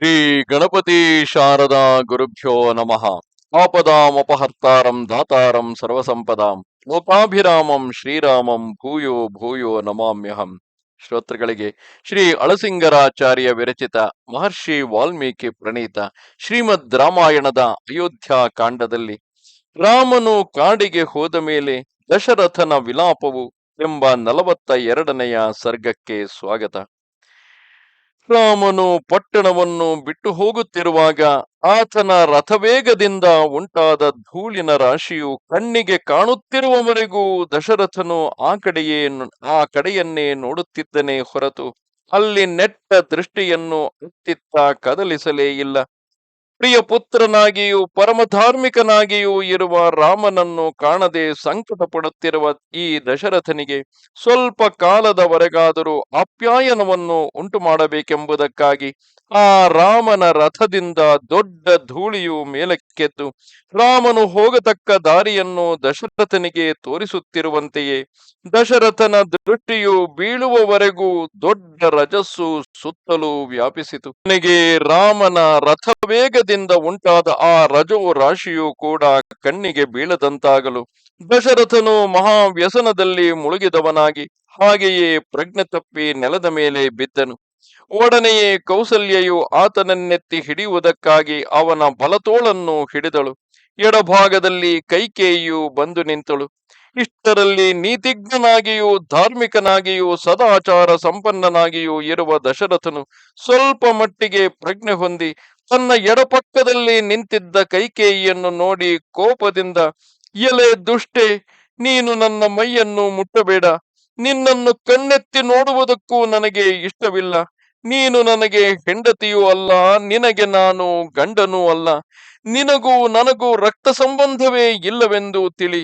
ಶ್ರೀ ಗಣಪತಿ ಶಾರದಾ ಗುರುಭ್ಯೋ ನಮಃ. ಆಪದಾಮಪಹರ್ತಾರಂ ದಾತಾರಂ ಸರ್ವಸಂಪದಾಂ ಲೋಕಾಭಿರಾಮಂ ಶ್ರೀರಾಮಂ ಭೂಯೋ ಭೂಯೋ ನಮಾಮ್ಯಹಂ. ಶ್ರೋತೃಗಳಿಗೆ ಶ್ರೀ ಅಳಸಿಂಗರಾಚಾರ್ಯ ವಿರಚಿತ ಮಹರ್ಷಿ ವಾಲ್ಮೀಕಿ ಪ್ರಣೀತ ಶ್ರೀಮದ್ ರಾಮಾಯಣದ ಅಯೋಧ್ಯ ಕಾಂಡದಲ್ಲಿ ರಾಮನು ಕಾಡಿಗೆ ಹೋದ ಮೇಲೆ ದಶರಥನ ವಿಲಾಪವು ಎಂಬ ನಲವತ್ತ ಎರಡನೆಯ ಸರ್ಗಕ್ಕೆ ಸ್ವಾಗತ. ರಾಮನು ಪಟ್ಟಣವನ್ನು ಬಿಟ್ಟು ಹೋಗುತ್ತಿರುವಾಗ ಆತನ ರಥವೇಗದಿಂದ ಉಂಟಾದ ಧೂಳಿನ ರಾಶಿಯು ಕಣ್ಣಿಗೆ ಕಾಣುತ್ತಿರುವವರೆಗೂ ದಶರಥನು ಆ ಕಡೆಯೇ ಆ ಕಡೆಯನ್ನೇ ನೋಡುತ್ತಿದ್ದನೇ ಹೊರತು ಅಲ್ಲಿ ನೆಟ್ಟ ದೃಷ್ಟಿಯನ್ನು ಅತ್ತಿತ್ತ ಕದಲಿಸಲೇ ಇಲ್ಲ. ಪ್ರಿಯ ಪುತ್ರನಾಗಿಯೂ ಪರಮಧಾರ್ಮಿಕನಾಗಿಯೂ ಇರುವ ರಾಮನನ್ನು ಕಾಣದೆ ಸಂಕಟ ಪಡುತ್ತಿರುವ ಈ ದಶರಥನಿಗೆ ಸ್ವಲ್ಪ ಕಾಲದವರೆಗಾದರೂ ಆಪ್ಯಾಯನವನ್ನು ಉಂಟು ಮಾಡಬೇಕೆಂಬುದಕ್ಕಾಗಿ ಆ ರಾಮನ ರಥದಿಂದ ದೊಡ್ಡ ಧೂಳಿಯು ಮೇಲಕ್ಕೆದ್ದು ರಾಮನು ಹೋಗತಕ್ಕ ದಾರಿಯನ್ನು ದಶರಥನಿಗೆ ತೋರಿಸುತ್ತಿರುವಂತೆಯೇ. ದಶರಥನ ದೃಷ್ಟಿಯು ಬೀಳುವವರೆಗೂ ದೊಡ್ಡ ರಜಸ್ಸು ಸುತ್ತಲೂ ವ್ಯಾಪಿಸಿತು. ನನಗೆ ರಾಮನ ರಥವೇಗದಿಂದ ಉಂಟಾದ ಆ ರಜೋ ರಾಶಿಯು ಕೂಡ ಕಣ್ಣಿಗೆ ಬೀಳದಂತಾಗಲು. ದಶರಥನು ಮಹಾವ್ಯಸನದಲ್ಲಿ ಮುಳುಗಿದವನಾಗಿ, ಹಾಗೆಯೇ ಪ್ರಜ್ಞೆ ತಪ್ಪಿ ನೆಲದ ಮೇಲೆ ಬಿದ್ದನು. ಒಡನೆಯೇ ಕೌಸಲ್ಯೆಯು ಆತನನ್ನೆತ್ತಿ ಹಿಡಿಯುವುದಕ್ಕಾಗಿ ಅವನ ಬಲತೋಳನ್ನು ಹಿಡಿದಳು. ಎಡಭಾಗದಲ್ಲಿ ಕೈಕೇಯಿಯು ಬಂದು ನಿಂತಳು. ಇಷ್ಟರಲ್ಲಿ ನೀತಿಜ್ಞನಾಗಿಯೂ ಧಾರ್ಮಿಕನಾಗಿಯೂ ಸದಾಚಾರ ಸಂಪನ್ನನಾಗಿಯೂ ಇರುವ ದಶರಥನು ಸ್ವಲ್ಪ ಮಟ್ಟಿಗೆ ಪ್ರಜ್ಞೆ ಹೊಂದಿ ತನ್ನ ಎಡಪಕ್ಕದಲ್ಲಿ ನಿಂತಿದ್ದ ಕೈಕೇಯಿಯನ್ನು ನೋಡಿ ಕೋಪದಿಂದ, ಎಲೆ ದುಷ್ಟೆ, ನೀನು ನನ್ನ ಮೈಯನ್ನು ಮುಟ್ಟಬೇಡ. ನಿನ್ನನ್ನು ಕಣ್ಣೆತ್ತಿ ನೋಡುವುದಕ್ಕೂ ನನಗೆ ಇಷ್ಟವಿಲ್ಲ. ನೀನು ನನಗೆ ಹೆಂಡತಿಯೂ ಅಲ್ಲ, ನಿನಗೆ ನಾನು ಗಂಡನೂ ಅಲ್ಲ. ನಿನಗೂ ನನಗೂ ರಕ್ತ ಸಂಬಂಧವೇ ಇಲ್ಲವೆಂದು ತಿಳಿ.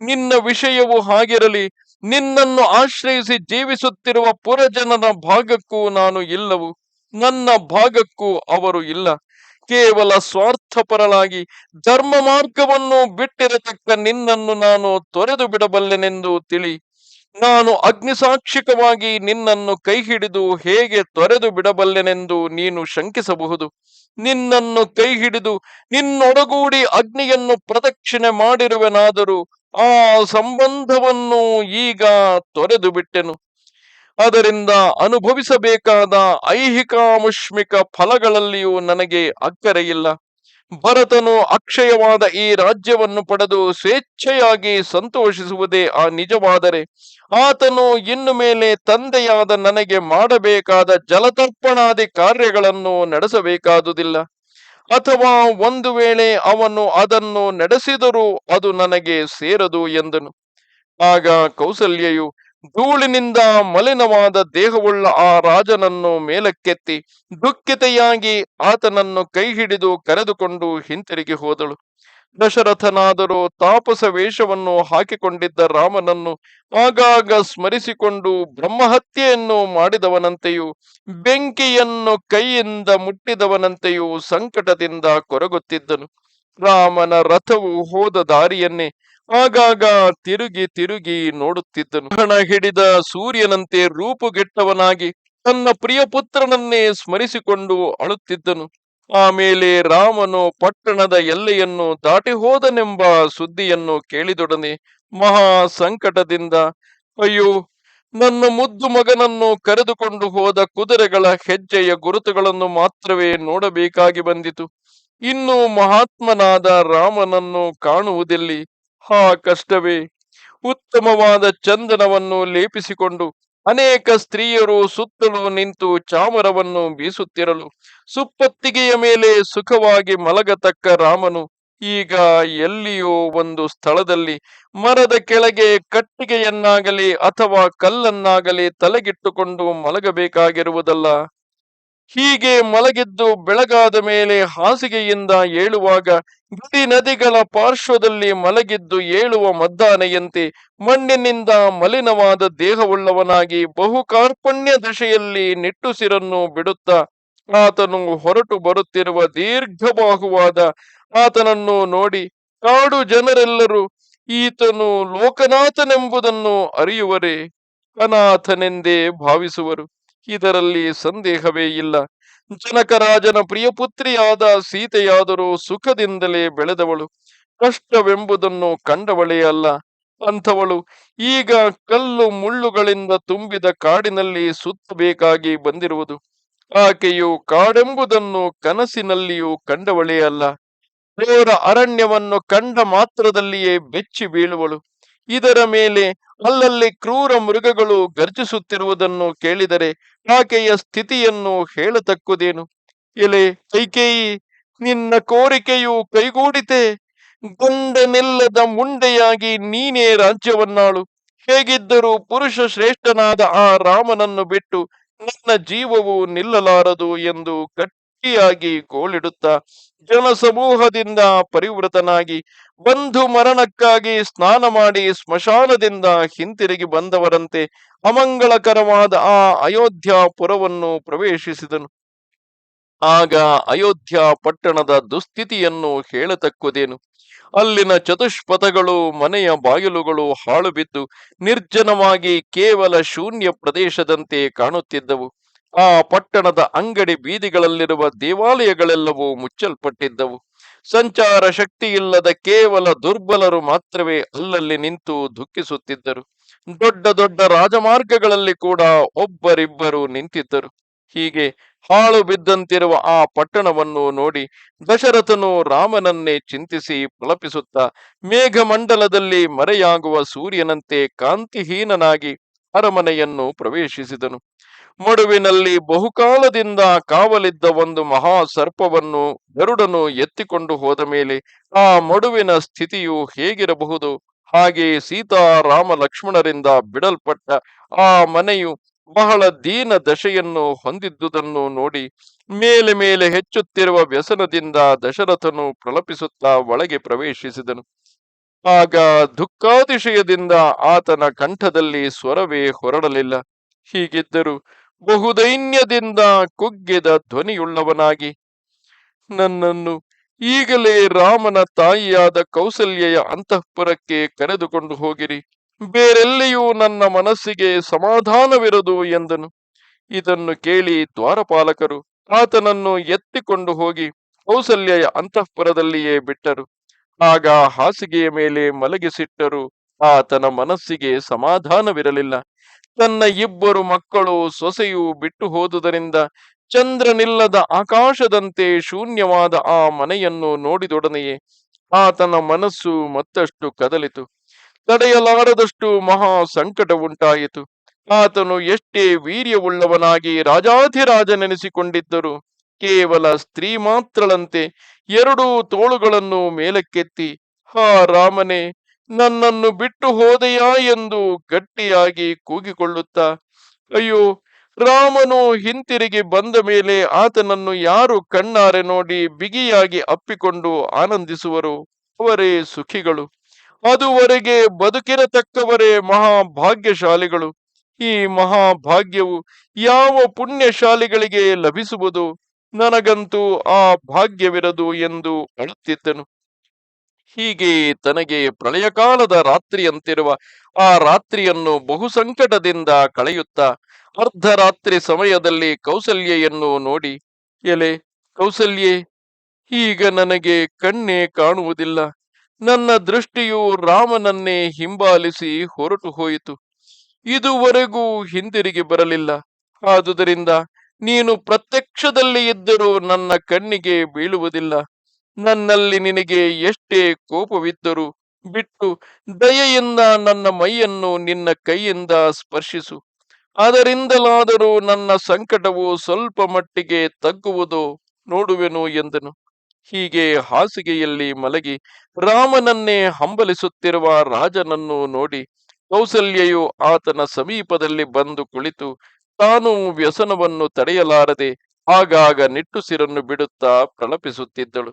ನಿನ್ನ ವಿಷಯವು ಹಾಗಿರಲಿ, ನಿನ್ನನ್ನು ಆಶ್ರಯಿಸಿ ಜೀವಿಸುತ್ತಿರುವ ಪುರಜನನ ಭಾಗಕ್ಕೂ ನಾನು ಇಲ್ಲವು. ನನ್ನ ಭಾಗಕ್ಕೂ ಅವರು ಇಲ್ಲ. ಕೇವಲ ಸ್ವಾರ್ಥಪರಳಾಗಿ ಧರ್ಮ ಮಾರ್ಗವನ್ನು ಬಿಟ್ಟಿರತಕ್ಕ ನಿನ್ನನ್ನು ನಾನು ತೊರೆದು ಬಿಡಬಲ್ಲೆನೆಂದು ತಿಳಿ. ನಾನು ಅಗ್ನಿಸಾಕ್ಷಿಕವಾಗಿ ನಿನ್ನನ್ನು ಕೈ ಹಿಡಿದು ಹೇಗೆ ತೊರೆದು ಬಿಡಬಲ್ಲೆನೆಂದು ನೀನು ಶಂಕಿಸಬಹುದು. ನಿನ್ನನ್ನು ಕೈ ಹಿಡಿದು ನಿನ್ನೊಡಗೂಡಿ ಅಗ್ನಿಯನ್ನು ಪ್ರದಕ್ಷಿಣೆ ಮಾಡಿರುವೆನಾದರೂ ಆ ಸಂಬಂಧವನ್ನು ಈಗ ತೊರೆದು ಬಿಟ್ಟೆನು. ಅದರಿಂದ ಅನುಭವಿಸಬೇಕಾದ ಐಹಿಕಾಮುಷ್ಮಿಕ ಫಲಗಳಲ್ಲಿಯೂ ನನಗೆ ಅಕ್ಕರೆಯಿಲ್ಲ. ಭರತನು ಅಕ್ಷಯವಾದ ಈ ರಾಜ್ಯವನ್ನು ಪಡೆದು ಸ್ವೇಚ್ಛೆಯಾಗಿ ಸಂತೋಷಿಸುವುದೇ ಆ ನಿಜವಾದರೆ. ಆತನು ಇನ್ನು ಮೇಲೆ ತಂದೆಯಾದ ನನಗೆ ಮಾಡಬೇಕಾದ ಜಲತರ್ಪಣಾದಿ ಕಾರ್ಯಗಳನ್ನು ನಡೆಸಬೇಕಾದುದಿಲ್ಲ. ಅಥವಾ ಒಂದು ವೇಳೆ ಅವನು ಅದನ್ನು ನಡೆಸಿದರೂ ಅದು ನನಗೆ ಸೇರದು ಎಂದನು. ಆಗ ಕೌಸಲ್ಯೆಯು ಧೂಳಿನಿಂದ ಮಲಿನವಾದ ದೇಹವುಳ್ಳ ಆ ರಾಜನನ್ನು ಮೇಲಕ್ಕೆತ್ತಿ ದುಃಖಿತೆಯಾಗಿ ಆತನನ್ನು ಕೈ ಹಿಡಿದು ಕರೆದುಕೊಂಡು ಹಿಂತಿರುಗಿ ಹೋದಳು. ದಶರಥನಾದರೂ ತಾಪಸ ವೇಷವನ್ನು ಹಾಕಿಕೊಂಡಿದ್ದ ರಾಮನನ್ನು ಆಗಾಗ ಸ್ಮರಿಸಿಕೊಂಡು ಬ್ರಹ್ಮಹತ್ಯೆಯನ್ನು ಮಾಡಿದವನಂತೆಯೂ, ಬೆಂಕಿಯನ್ನು ಕೈಯಿಂದ ಮುಟ್ಟಿದವನಂತೆಯೂ ಸಂಕಟದಿಂದ ಕೊರಗುತ್ತಿದ್ದನು. ರಾಮನ ರಥವು ಹೋದ ದಾರಿಯನ್ನೇ ಆಗಾಗ ತಿರುಗಿ ತಿರುಗಿ ನೋಡುತ್ತಿದ್ದನು. ಹಣ ಹಿಡಿದ ಸೂರ್ಯನಂತೆ ರೂಪುಗೆಟ್ಟವನಾಗಿ ತನ್ನ ಪ್ರಿಯ ಪುತ್ರನನ್ನೇ ಸ್ಮರಿಸಿಕೊಂಡು ಅಳುತ್ತಿದ್ದನು. ಆಮೇಲೆ ರಾಮನು ಪಟ್ಟಣದ ಎಲ್ಲೆಯನ್ನು ದಾಟಿ ಹೋದನೆಂಬ ಸುದ್ದಿಯನ್ನು ಕೇಳಿದೊಡನೆ ಮಹಾ ಸಂಕಟದಿಂದ, ಅಯ್ಯೋ, ನನ್ನ ಮುದ್ದು ಮಗನನ್ನು ಕರೆದುಕೊಂಡು ಹೋದ ಕುದುರೆಗಳ ಹೆಜ್ಜೆಯ ಗುರುತುಗಳನ್ನು ಮಾತ್ರವೇ ನೋಡಬೇಕಾಗಿ ಬಂದಿತು. ಇನ್ನು ಮಹಾತ್ಮನಾದ ರಾಮನನ್ನು ಕಾಣುವುದೆಲ್ಲಿ ಹಾ ಕಷ್ಟವೇ. ಉತ್ತಮವಾದ ಚಂದನವನ್ನು ಲೇಪಿಸಿಕೊಂಡು ಅನೇಕ ಸ್ತ್ರೀಯರು ಸುತ್ತಲೂ ನಿಂತು ಚಾಮರವನ್ನು ಬೀಸುತ್ತಿರಲು, ಸುಪ್ಪತ್ತಿಗೆಯ ಮೇಲೆ ಸುಖವಾಗಿ ಮಲಗತಕ್ಕ ರಾಮನು ಈಗ ಎಲ್ಲಿಯೋ ಒಂದು ಸ್ಥಳದಲ್ಲಿ ಮರದ ಕೆಳಗೆ ಕಟ್ಟಿಗೆಯನ್ನಾಗಲಿ ಅಥವಾ ಕಲ್ಲನ್ನಾಗಲಿ ತಲೆಗಿಟ್ಟುಕೊಂಡು ಮಲಗಬೇಕಾಗಿರುವುದಲ್ಲ. ಹೀಗೆ ಮಲಗಿದ್ದು ಬೆಳಗಾದ ಮೇಲೆ ಹಾಸಿಗೆಯಿಂದ ಏಳುವಾಗ ಗಿರಿ ನದಿಗಳ ಪಾರ್ಶ್ವದಲ್ಲಿ ಮಲಗಿದ್ದು ಏಳುವ ಮದ್ದಾನೆಯಂತೆ ಮಣ್ಣಿನಿಂದ ಮಲಿನವಾದ ದೇಹವುಳ್ಳವನಾಗಿ ಬಹುಕಾರ್ಪಣ್ಯ ದಶೆಯಲ್ಲಿ ನಿಟ್ಟುಸಿರನ್ನು ಬಿಡುತ್ತಾ ಆತನು ಹೊರಟು ಬರುತ್ತಿರುವ ದೀರ್ಘಬಾಹುವಾದ ಆತನನ್ನು ನೋಡಿ ಕಾಡು ಜನರೆಲ್ಲರೂ, ಈತನು ಲೋಕನಾಥನೆಂಬುದನ್ನು ಅರಿಯುವರೇ, ಅನಾಥನೆಂದೇ ಭಾವಿಸುವರು. ಇದರಲ್ಲಿ ಸಂದೇಹವೇ ಇಲ್ಲ. ಜನಕರಾಜನ ಪ್ರಿಯಪುತ್ರಿಯಾದ ಸೀತೆಯಾದರೂ ಸುಖದಿಂದಲೇ ಬೆಳೆದವಳು. ಕಷ್ಟವೆಂಬುದನ್ನು ಕಂಡವಳೇ ಅಲ್ಲ ಅಂಥವಳು ಈಗ ಕಲ್ಲು ಮುಳ್ಳುಗಳಿಂದ ತುಂಬಿದ ಕಾಡಿನಲ್ಲಿ ಸುತ್ತಬೇಕಾಗಿ ಬಂದಿರುವುದು. ಆಕೆಯು ಕಾಡೆಂಬುದನ್ನು ಕನಸಿನಲ್ಲಿಯೂ ಕಂಡವಳೇ ಅಲ್ಲ. ದೇವರ ಅರಣ್ಯವನ್ನು ಕಂಡ ಮಾತ್ರದಲ್ಲಿಯೇ ಬೆಚ್ಚಿ ಬೀಳುವಳು. ಇದರ ಮೇಲೆ ಅಲ್ಲಲ್ಲಿ ಕ್ರೂರ ಮೃಗಗಳು ಗರ್ಜಿಸುತ್ತಿರುವುದನ್ನು ಕೇಳಿದರೆ ಆಕೆಯ ಸ್ಥಿತಿಯನ್ನು ಹೇಳತಕ್ಕುದೇನು? ಎಲೆ, ಕೈಕೇಯಿ, ನಿನ್ನ ಕೋರಿಕೆಯು ಕೈಗೂಡಿತೆ. ಗಂಡನಿಲ್ಲದ ಮುಂಡೆಯಾಗಿ ನೀನೇ ರಾಜ್ಯವನ್ನಾಳು. ಹೇಗಿದ್ದರೂ ಪುರುಷ ಶ್ರೇಷ್ಠನಾದ ಆ ರಾಮನನ್ನು ಬಿಟ್ಟು ನನ್ನ ಜೀವವು ನಿಲ್ಲಲಾರದು ಎಂದು ಗಟ್ಟಿಯಾಗಿ ಗೋಳಿಡುತ್ತಾ ಜನಸಮೂಹದಿಂದ ಪರಿವೃತನಾಗಿ ಬಂಧು ಮರಣಕ್ಕಾಗಿ ಸ್ನಾನ ಮಾಡಿ ಸ್ಮಶಾನದಿಂದ ಹಿಂತಿರುಗಿ ಬಂದವರಂತೆ ಅಮಂಗಳಕರವಾದ ಆ ಅಯೋಧ್ಯಾಪುರವನ್ನು ಪ್ರವೇಶಿಸಿದನು. ಆಗ ಅಯೋಧ್ಯ ಪಟ್ಟಣದ ದುಸ್ಥಿತಿಯನ್ನು ಹೇಳತಕ್ಕುದೇನು? ಅಲ್ಲಿನ ಚತುಷ್ಪಥಗಳು, ಮನೆಯ ಬಾಗಿಲುಗಳು ಹಾಳು ಬಿದ್ದು ನಿರ್ಜನವಾಗಿ ಕೇವಲ ಶೂನ್ಯ ಪ್ರದೇಶದಂತೆ ಕಾಣುತ್ತಿದ್ದವು. ಆ ಪಟ್ಟಣದ ಅಂಗಡಿ ಬೀದಿಗಳಲ್ಲಿರುವ ದೇವಾಲಯಗಳೆಲ್ಲವೂ ಮುಚ್ಚಲ್ಪಟ್ಟಿದ್ದವು. ಸಂಚಾರ ಶಕ್ತಿ ಇಲ್ಲದ ಕೇವಲ ದುರ್ಬಲರು ಮಾತ್ರವೇ ಅಲ್ಲಲ್ಲಿ ನಿಂತು ದುಃಖಿಸುತ್ತಿದ್ದರು. ದೊಡ್ಡ ದೊಡ್ಡ ರಾಜಮಾರ್ಗಗಳಲ್ಲಿ ಕೂಡ ಒಬ್ಬರಿಬ್ಬರು ನಿಂತಿದ್ದರು. ಹೀಗೆ ಹಾಳು ಬಿದ್ದಂತಿರುವ ಆ ಪಟ್ಟಣವನ್ನು ನೋಡಿ ದಶರಥನು ರಾಮನನ್ನೇ ಚಿಂತಿಸಿ ಪ್ರಲಪಿಸುತ್ತಾ ಮೇಘಮಂಡಲದಲ್ಲಿ ಮರೆಯಾಗುವ ಸೂರ್ಯನಂತೆ ಕಾಂತಿಹೀನನಾಗಿ ಅರಮನೆಯನ್ನು ಪ್ರವೇಶಿಸಿದನು. ಮಡುವಿನಲ್ಲಿ ಬಹುಕಾಲದಿಂದ ಕಾವಲಿದ್ದ ಒಂದು ಮಹಾ ಸರ್ಪವನ್ನು ಗರುಡನು ಎತ್ತಿಕೊಂಡು ಹೋದ ಮೇಲೆ ಆ ಮಡುವಿನ ಸ್ಥಿತಿಯು ಹೇಗಿರಬಹುದು? ಹಾಗೆ ಸೀತಾರಾಮ ಲಕ್ಷ್ಮಣರಿಂದ ಬಿಡಲ್ಪಟ್ಟ ಆ ಮನೆಯು ಬಹಳ ದೀನ ದಶೆಯನ್ನು ಹೊಂದಿದ್ದುದನ್ನು ನೋಡಿ ಮೇಲೆ ಮೇಲೆ ಹೆಚ್ಚುತ್ತಿರುವ ವ್ಯಸನದಿಂದ ದಶರಥನು ಪ್ರಲಪಿಸುತ್ತಾ ಒಳಗೆ ಪ್ರವೇಶಿಸಿದನು. ಆಗ ದುಃಖಾತಿಶಯದಿಂದ ಆತನ ಕಂಠದಲ್ಲಿ ಸ್ವರವೇ ಹೊರಡಲಿಲ್ಲ. ಹೀಗಿದ್ದರೂ ಬಹುದೈನ್ಯದಿಂದ ಕುಗ್ಗಿದ ಧ್ವನಿಯುಳ್ಳವನಾಗಿ. ನನ್ನನ್ನು ಈಗಲೇ ರಾಮನ ತಾಯಿಯಾದ ಕೌಸಲ್ಯೆಯ ಅಂತಃಪುರಕ್ಕೆ ಕರೆದುಕೊಂಡು ಹೋಗಿರಿ. ಬೇರೆಲ್ಲಿಯೂ ನನ್ನ ಮನಸ್ಸಿಗೆ ಸಮಾಧಾನವಿರದು ಎಂದನು. ಇದನ್ನು ಕೇಳಿ ದ್ವಾರಪಾಲಕರು ಆತನನ್ನು ಎತ್ತಿಕೊಂಡು ಹೋಗಿ ಕೌಸಲ್ಯೆಯ ಅಂತಃಪುರದಲ್ಲಿಯೇ ಬಿಟ್ಟರು. ಆಗ ಹಾಸಿಗೆಯ ಮೇಲೆ ಮಲಗಿಸಿಟ್ಟರು ಆತನ ಮನಸ್ಸಿಗೆ ಸಮಾಧಾನವಿರಲಿಲ್ಲ. ತನ್ನ ಇಬ್ಬರು ಮಕ್ಕಳು ಸೊಸೆಯು ಬಿಟ್ಟು ಹೋದುದರಿಂದ ಚಂದ್ರನಿಲ್ಲದ ಆಕಾಶದಂತೆ ಶೂನ್ಯವಾದ ಆ ಮನೆಯನ್ನು ನೋಡಿದೊಡನೆಯೇ ಆತನ ಮನಸ್ಸು ಮತ್ತಷ್ಟು ಕದಲಿತು. ತಡೆಯಲಾರದಷ್ಟು ಮಹಾ ಸಂಕಟ ಉಂಟಾಯಿತು. ಆತನು ಎಷ್ಟೇ ವೀರ್ಯವುಳ್ಳವನಾಗಿ ರಾಜಾಧಿರಾಜನೆನಿಸಿಕೊಂಡಿದ್ದರು ಕೇವಲ ಸ್ತ್ರೀ ಮಾತ್ರಳಂತೆ ಎರಡೂ ತೋಳುಗಳನ್ನು ಮೇಲಕ್ಕೆತ್ತಿ, ಹಾ ರಾಮನೇ ನನ್ನನ್ನು ಬಿಟ್ಟು ಹೋದೆಯಾ ಎಂದು ಗಟ್ಟಿಯಾಗಿ ಕೂಗಿಕೊಳ್ಳುತ್ತಾ, ಅಯ್ಯೋ, ರಾಮನು ಹಿಂತಿರುಗಿ ಬಂದ ಮೇಲೆ ಆತನನ್ನು ಯಾರು ಕಣ್ಣಾರೆ ನೋಡಿ ಬಿಗಿಯಾಗಿ ಅಪ್ಪಿಕೊಂಡು ಆನಂದಿಸುವರು? ಅವರೇ ಸುಖಿಗಳು. ಅದುವರೆಗೆ ಬದುಕಿರತಕ್ಕವರೇ ಮಹಾಭಾಗ್ಯಶಾಲಿಗಳು. ಈ ಮಹಾಭಾಗ್ಯವು ಯಾವ ಪುಣ್ಯಶಾಲಿಗಳಿಗೆ ಲಭಿಸುವುದು? ನನಗಂತೂ ಆ ಭಾಗ್ಯವಿರದು ಎಂದು ಅಳುತ್ತಿದ್ದನು. ಹೀಗೆ ತನಗೆ ಪ್ರಳಯಕಾಲದ ರಾತ್ರಿಯಂತಿರುವ ಆ ರಾತ್ರಿಯನ್ನು ಬಹು ಸಂಕಟದಿಂದ ಕಳೆಯುತ್ತಾ ಅರ್ಧರಾತ್ರಿ ಸಮಯದಲ್ಲಿ ಕೌಸಲ್ಯೆಯನ್ನು ನೋಡಿ, ಎಲೆ ಕೌಸಲ್ಯೆ, ಈಗ ನನಗೆ ಕಣ್ಣೇ ಕಾಣುವುದಿಲ್ಲ. ನನ್ನ ದೃಷ್ಟಿಯು ರಾಮನನ್ನೇ ಹಿಂಬಾಲಿಸಿ ಹೊರಟು ಹೋಯಿತು. ಇದುವರೆಗೂ ಹಿಂದಿರುಗಿ ಬರಲಿಲ್ಲ. ಆದುದರಿಂದ ನೀನು ಪ್ರತ್ಯಕ್ಷದಲ್ಲಿ ಇದ್ದರೂ ನನ್ನ ಕಣ್ಣಿಗೆ ಬೀಳುವುದಿಲ್ಲ. ನನ್ನಲ್ಲಿ ನಿನಗೆ ಎಷ್ಟೇ ಕೋಪವಿದ್ದರೂ ಬಿಟ್ಟು ದಯೆಯಿಂದ ನನ್ನ ಮೈಯನ್ನು ನಿನ್ನ ಕೈಯಿಂದ ಸ್ಪರ್ಶಿಸು. ಅದರಿಂದಲಾದರೂ ನನ್ನ ಸಂಕಟವು ಸ್ವಲ್ಪ ಮಟ್ಟಿಗೆ ತಗ್ಗುವುದು ನೋಡುವೆನು ಎಂದನು. ಹೀಗೆ ಹಾಸಿಗೆಯಲ್ಲಿ ಮಲಗಿ ರಾಮನನ್ನೇ ಹಂಬಲಿಸುತ್ತಿರುವ ರಾಜನನ್ನು ನೋಡಿ ಕೌಸಲ್ಯೆಯು ಆತನ ಸಮೀಪದಲ್ಲಿ ಬಂದು ಕುಳಿತು ತಾನು ವ್ಯಸನವನ್ನು ತಡೆಯಲಾರದೆ ಆಗಾಗ ನಿಟ್ಟುಸಿರನ್ನು ಬಿಡುತ್ತಾ ಪ್ರಲಪಿಸುತ್ತಿದ್ದಳು